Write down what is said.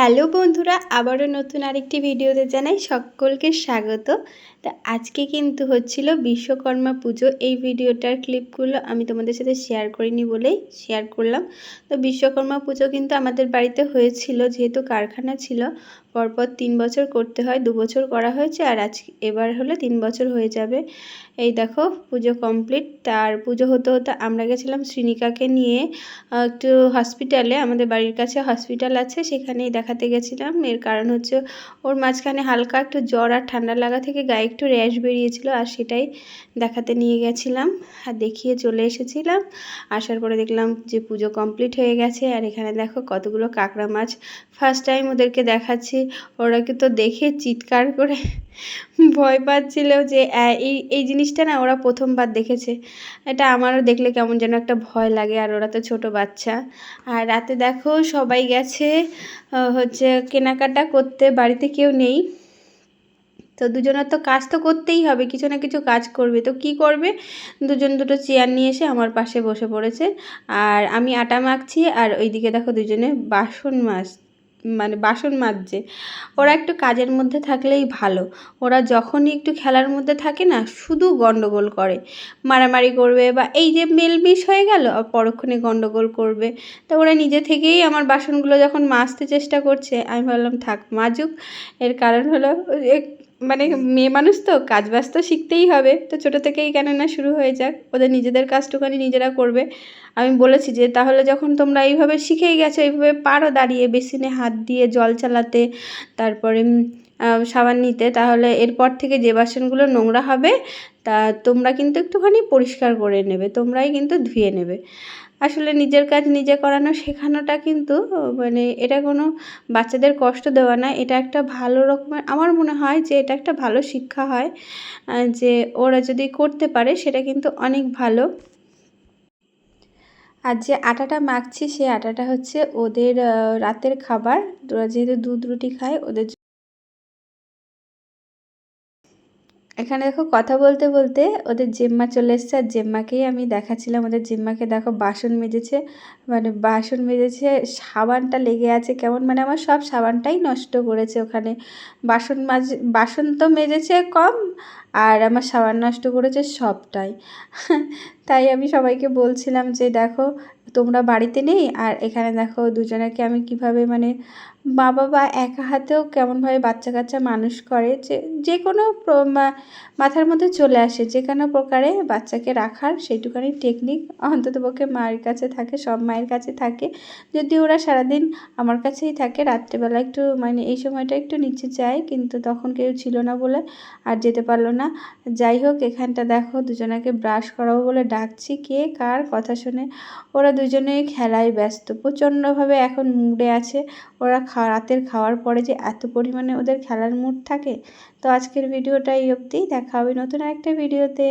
Hello বন্ধুরা, আবারও নতুন আরেকটি ভিডিওতে জানাই সকলকে স্বাগত। তা আজকে কিন্তু হচ্ছিল বিশ্বকর্মা পুজো। এই ভিডিওটার ক্লিপগুলো আমি তোমাদের সাথে শেয়ার করিনি বলেই শেয়ার করলাম। তো বিশ্বকর্মা পুজো কিন্তু আমাদের বাড়িতে হয়েছিল, যেহেতু কারখানা ছিল। পরপর তিন বছর করতে হয়, দু বছর করা হয়েছে আর আজ এবার হলে তিন বছর হয়ে যাবে। এই দেখো, পুজো কমপ্লিট তার পুজো হতে হতে আমরা গেছিলাম শ্রীনিকাকে নিয়ে একটু হসপিটালে আমাদের বাড়ির কাছে হসপিটাল আছে, সেখানেই দেখাতে গেছিলাম। এর কারণ হচ্ছে ওর মাঝখানে হালকা একটু জ্বর আর ঠান্ডা লাগা থেকে গায়ে একটু র্যাশ বেরিয়েছিল আর সেটাই দেখাতে নিয়ে গেছিলাম আর দেখিয়ে চলে এসেছিলাম। আসার পরে দেখলাম যে পুজো কমপ্লিট হয়ে গেছে। আর এখানে দেখো কতগুলো কাঁকড়া মাছ। ফার্স্ট টাইম ওদেরকে দেখাচ্ছি। ওরা তো দেখে চিৎকার করে ভয় পাচ্ছিল যে এই এই জিনিসটা না ওরা প্রথমবার দেখেছে। এটা আমারও দেখলে কেমন যেন একটা ভয় লাগে, আর ওরা তো ছোট বাচ্চা। আর রাতে দেখো সবাই গেছে হচ্ছে কেনাকাটা করতে, বাড়িতে কেউ নেই। তো দুজনের তো কাজ তো করতেই হবে, কিছু না কিছু কাজ করবে। তো কি করবে? দুজন দুটো চেয়ার নিয়ে এসে আমার পাশে বসে পড়েছে। আর আমি আটা মাখছি, আর ওইদিকে দেখো দুজনে বাসন মাছ মানে বাসন মাজছে, ওরা একটু কাজের মধ্যে থাকলেই ভালো। ওরা যখনই একটু খেলার মধ্যে থাকে না, শুধু গণ্ডগোল করে। মারামারি করবে বা এই যে মেলমিশ হয়ে গেল, আর পরক্ষণে গণ্ডগোল করবে। তো ওরা নিজে থেকেই আমার বাসনগুলো যখন মাজতে চেষ্টা করছে, আমি ভাবলাম, থাক, মাজুক। এর কারণ হলো মানে মেয়ে মানুষ তো, কাজ বাজ তো শিখতেই হবে। তো ছোটো থেকেই কেন না শুরু হয়ে যাক। ওদের নিজেদের কাজটুখানি নিজেরা করবে। আমি বলেছি যে, তাহলে যখন তোমরা এইভাবে শিখেই গেছো, এইভাবে পারো দাঁড়িয়ে, বেসিনে হাত দিয়ে, জল চালাতে, তারপরে সাবান নিতে। তাহলে এরপর থেকে যে বাসনগুলো নোংরা হবে, তা তোমরা কিন্তু একটুখানি পরিষ্কার করে নেবে, তোমরাই কিন্তু ধুয়ে নেবে। আসলে নিজের কাজ নিজে করানো শেখানোটা কিন্তু মানে এটা কোনো বাচ্চাদের কষ্ট দেওয়া না। এটা একটা ভালো রকমের, আমার মনে হয় যে এটা একটা ভালো শিক্ষা হয় যে ওরা যদি করতে পারে সেটা কিন্তু অনেক ভালো। আর যে আটাটা মাখছি সেই আটাটা হচ্ছে ওদের রাতের খাবার। ওরা যেহেতু দুধ রুটি খায়, ওদের এখানে দেখো কথা বলতে বলতে ওদের জেম্মা চলে এসছে, আর জেম্মাকেই আমি দেখাচ্ছিলাম। ওদের জেম্মাকে দেখো বাসন মেজেছে মানে বাসন মেজেছে, সাবানটা লেগে আছে কেমন মানে আমার সব সাবানটাই নষ্ট করেছে ওখানে। বাসন মাজ, বাসন তো মেজেছে কম, আর আমার সাবান নষ্ট করেছে সবটাই। তাই আমি সবাইকে বলছিলাম যে, দেখো, তোমরা বাড়িতে নেই, আর এখানে দেখো দুজনাকে আমি কীভাবে মানে মা বাবা একা হাতেও কেমনভাবে বাচ্চা কাচ্চা মানুষ করে? যে যে কোনো মাথার মধ্যে চলে আসে, যে কোনো প্রকারে বাচ্চাকে রাখার সেইটুকানি টেকনিক অন্ততপক্ষে মায়ের কাছে থাকে, সব মায়ের কাছে থাকে। যদি ওরা সারাদিন আমার কাছেই থাকে, রাত্রেবেলা একটু মানে এই সময়টা একটু নিচে যায়, কিন্তু তখন কেউ ছিল না বলে আর যেতে পারল না। যাই হোক, এখানটা দেখো, দুজনাকে ব্রাশ করাবো বলে ডাকছি কে কার কথা শুনে। ওরা দুজনেই খেলায় ব্যস্ত। প্রচণ্ডভাবে এখন মুডে আছে। ওরা খা রাতের খাওয়ার পরে যে এত পরিমাণে ওদের খেলার মুড থাকে, তো আজকের ভিডিওটা এই অবধি। দেখা হবে নতুন একটা ভিডিওতে